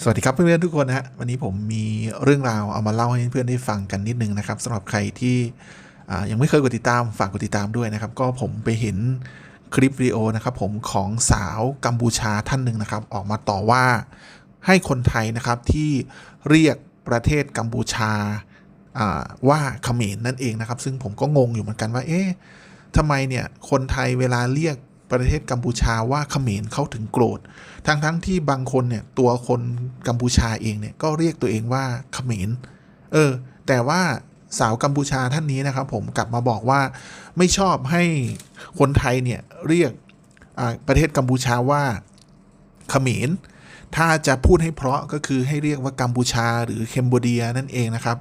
สวัสดีครับเพื่อนๆทุกคนนะฮะวันนี้ผมมีเรื่องราวเอามาเล่าให้เพื่อนได้ฟังกันนิดนึงนะครับสำหรับใครที่ยังไม่เคยกดติดตามฝากกดติดตามด้วยนะครับ ก็ผมไปเห็นคลิปวิดีโอนะครับผมของสาวกัมพูชาท่านหนึ่งนะครับ ออกมาต่อว่าให้คนไทยนะครับที่เรียกประเทศกัมพูชาอ่าว่าเขมรนั่นเองนะครับ ซึ่งผมก็งงอยู่เหมือนกันว่าเอ๊ะทำไมเนี่ยคนไทยเวลาเรียก ประเทศกัมพูชาว่าเขมรเขาถึงโกรธทั้งทั้งๆที่บางคนเนี่ยตัวคนกัมพูชาเองเนี่ยก็เรียกตัวเองว่าเขมรเออ แต่ว่าสาวกัมพูชาท่านนี้นะครับ ผมกลับมาบอกว่าไม่ชอบให้คนไทยเนี่ยเรียกประเทศกัมพูชาว่าเขมรถ้าจะพูดให้เพราะก็คือให้เรียกว่ากัมพูชาหรือเคมโบเดียนั่นเองนะครับ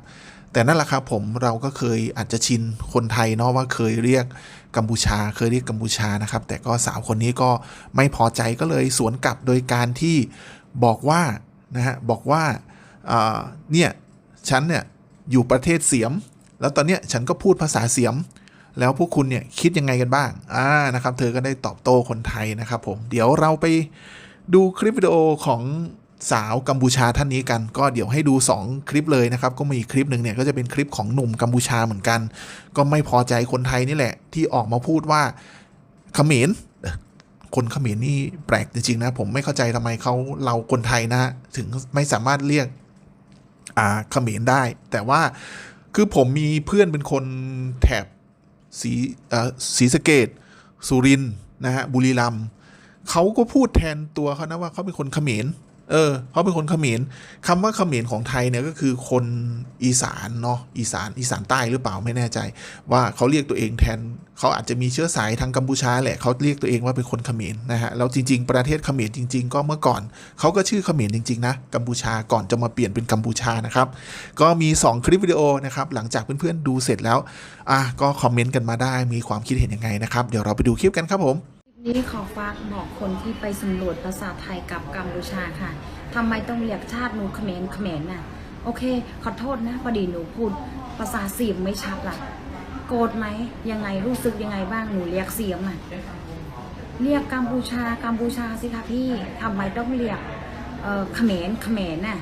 แต่นั่นแหละครับผมเราก็เคยอาจจะชินคนไทยเนาะว่าเคยเรียกกัมพูชา เคยเรียกกัมพูชานะครับ แต่ก็สาวคนนี้ก็ไม่พอใจก็เลยสวนกลับโดยการที่บอกว่านะฮะบอกว่าอ่าเนี่ยฉันเนี่ยอยู่ประเทศเสียม แล้วตอนเนี้ยฉันก็พูดภาษาเสียม แล้วพวกคุณเนี่ยคิดยังไงกันบ้างอ่านะครับ เธอก็ได้ตอบโต้คนไทยนะครับผมเดี๋ยวเราไปดูคลิปวิดีโอของ สาวกัมพูชาท่านนี้กัน ก็เดี๋ยวให้ดู 2 คลิปเลยนะครับ ก็มีคลิปหนึ่งเนี่ยก็จะเป็นคลิปของหนุ่มกัมพูชาเหมือนกัน ก็ไม่พอใจคนไทยนี่แหละ ที่ออกมาพูดว่าเขมรคนเขมรนี่แปลกจริงๆนะ ผมไม่เข้าใจทำไมเขาเราคนไทยนะ ถึงไม่สามารถเรียกอ่าเขมรได้ แต่ว่าคือผมมีเพื่อนเป็นคนแถบสีเอ่อศรีสเกดสุรินนะฮะบุรีรัมย์เขาก็พูดแทนตัวเขานะว่าเขาเป็นคนเขมร เออเขาเป็นคนเขมรคำว่าเขมรของไทยเนี่ยก็คือคนอีสานเนาะอีสานอีสานใต้หรือเปล่าไม่แน่ใจ ว่าเขาเรียกตัวเองแทนเขาอาจจะมีเชื้อสายทางกัมพูชาแหละเขาเรียกตัวเองว่าเป็นคนเขมรนะฮะแล้วจริง ๆ ประเทศเขมรจริง ๆ ก็เมื่อก่อนเขาก็ชื่อเขมรจริงๆนะกัมพูชาก่อนจะมาเปลี่ยนเป็นกัมพูชานะครับก็มี 2 คลิปวิดีโอนะครับหลังจากเพื่อนๆดูเสร็จแล้วอะก็คอมเมนต์กันมาได้มีความคิดเห็นยังไงนะครับเดี๋ยวเราไปดูคลิปกันครับผม นี้ขอฝากบอกคนที่ไปสำรวจภาษาไทยกับกัมพูชาค่ะทำไมต้องเรียกชาติหนูเขมรเขมรน่ะ โอเค ขอโทษนะพอดีหนูพูด ภาษาเสียมไม่ชัดล่ะ โกรธไหม ยังไงรู้สึกยังไงบ้างหนูเรียกเสียมอะ เรียกกัมพูชากัมพูชาสิคะพี่ทำไมต้องเรียกเอ่อเขมรเขมรน่ะ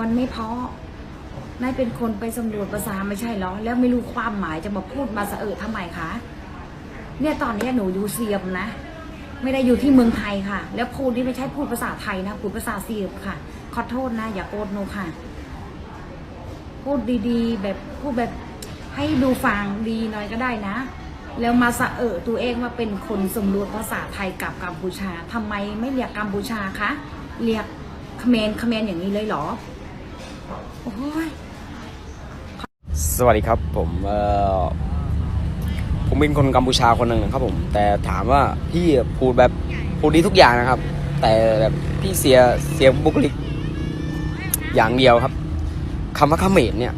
มันไม่เพาะนายเป็นคนไปสำรวจภาษาไม่ใช่หรอ แล้วไม่รู้ความหมายจะมาพูดมาสะเออทำไมคะ เนี่ยตอนนี้หนูอยู่เซียมนะ ไม่ได้อยู่ที่เมืองไทยค่ะ แล้วพูดนี่ไม่ใช่พูดภาษาไทยนะพูดภาษาเซียมค่ะ ขอโทษนะ อย่าโกรธหนูค่ะ พูดดีๆ แบบพูดแบบให้ดูฟังดีหน่อยก็ได้นะ แล้วมาสะเออตัวเองว่าเป็นคนสำรวจภาษาไทยกับกัมพูชาทำไมไม่เรียกกัมพูชาคะเรียกเขมรเขมรอย่างนี้เลยเหรอโอ้ยสวัสดีครับผมเอ่อ ผมเป็นคนกัมพูชาคนหนึ่งนะครับผม แต่ถามว่าพี่พูดแบบพูดดีทุกอย่างนะครับ แต่แบบพี่เสียเสียบุคลิกอย่างเดียวครับคำว่าเขมรเนี่ย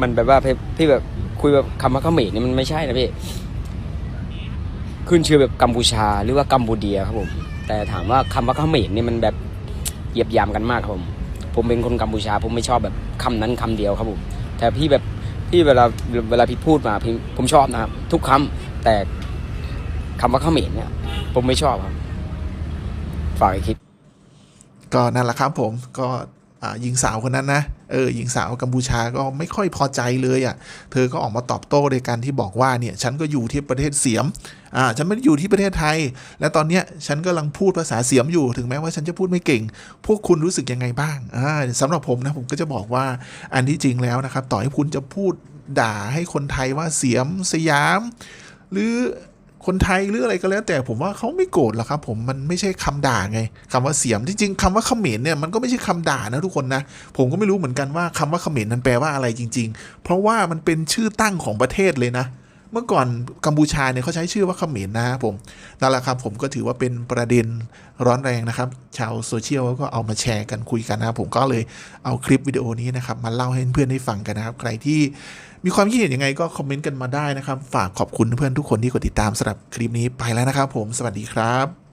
มันแบบว่าพี่พี่แบบคุยแบบคำว่าเขมรเนี่ยมันไม่ใช่นะพี่ขึ้นชื่อแบบกัมพูชาหรือว่ากัมพูเดียครับผม แต่ถามว่าคำว่าเขมรเนี่ยมันแบบเหยียบยามกันมากครับผม ผมเป็นคนกัมพูชาผมไม่ชอบแบบคำนั้นคำเดียวครับผม แต่พี่แบบ พี่เวลาเวลาพี่พูดมาพี่ผมชอบนะครับ ทุกคำแต่คำว่าเขมรเนี่ย ผมไม่ชอบครับฝากไอ้คิด ก็นั่นแหละครับผมก็ หญิงสาวคนนั้นนะเออหญิงสาวกัมพูชาก็ไม่ค่อยพอใจเลยอะ่ะเธอก็ออกมาตอบโต้โดยการที่บอกว่าเนี่ยฉันก็อยู่ที่ประเทศเสียมอ่าฉันไม่ได้อยู่ที่ประเทศไทย และตอนเนี้ยฉันกำลังพูดภาษาเสียมอยู่ถึงแม้ว่าฉันจะพูดไม่เก่ง พวกคุณรู้สึกยังไงบ้างอ่าสำหรับผมนะผมก็จะบอกว่าอันที่จริงแล้วนะครับต่อให้คุณจะพูดด่าให้คนไทยว่าเสียมสยาม หรือ คนไทยหรืออะไรก็แล้ว แต่ผมว่าเขาไม่โกรธหรอกครับ ผมมันไม่ใช่คำด่าไงคำว่าเสียมจริงๆคำว่าเขมรเนี่ยมันก็ไม่ใช่คำด่านะทุกคนนะผมก็ไม่รู้เหมือนกันว่าคำว่าเขมรนั้นแปลว่าอะไรจริง ๆ เพราะว่ามันเป็นชื่อตั้งของประเทศเลยนะ เมื่อก่อนกัมพูชาเนี่ยเขาใช้ชื่อว่าเขมรนะครับผมนั่นแหละครับผมก็ถือว่าเป็นประเด็นร้อนแรงนะครับ ชาวโซเชียลก็เอามาแชร์กันคุยกันนะผมก็เลยเอาคลิปวิดีโอนี้นะครับมาเล่าให้เพื่อนได้ฟังกันนะครับ ใครที่ มีความคิดเห็นยังไงก็คอมเมนต์กันมาได้นะครับ ฝากขอบคุณเพื่อนทุกคนที่กดติดตามสำหรับคลิปนี้ไปแล้วนะครับผมสวัสดีครับ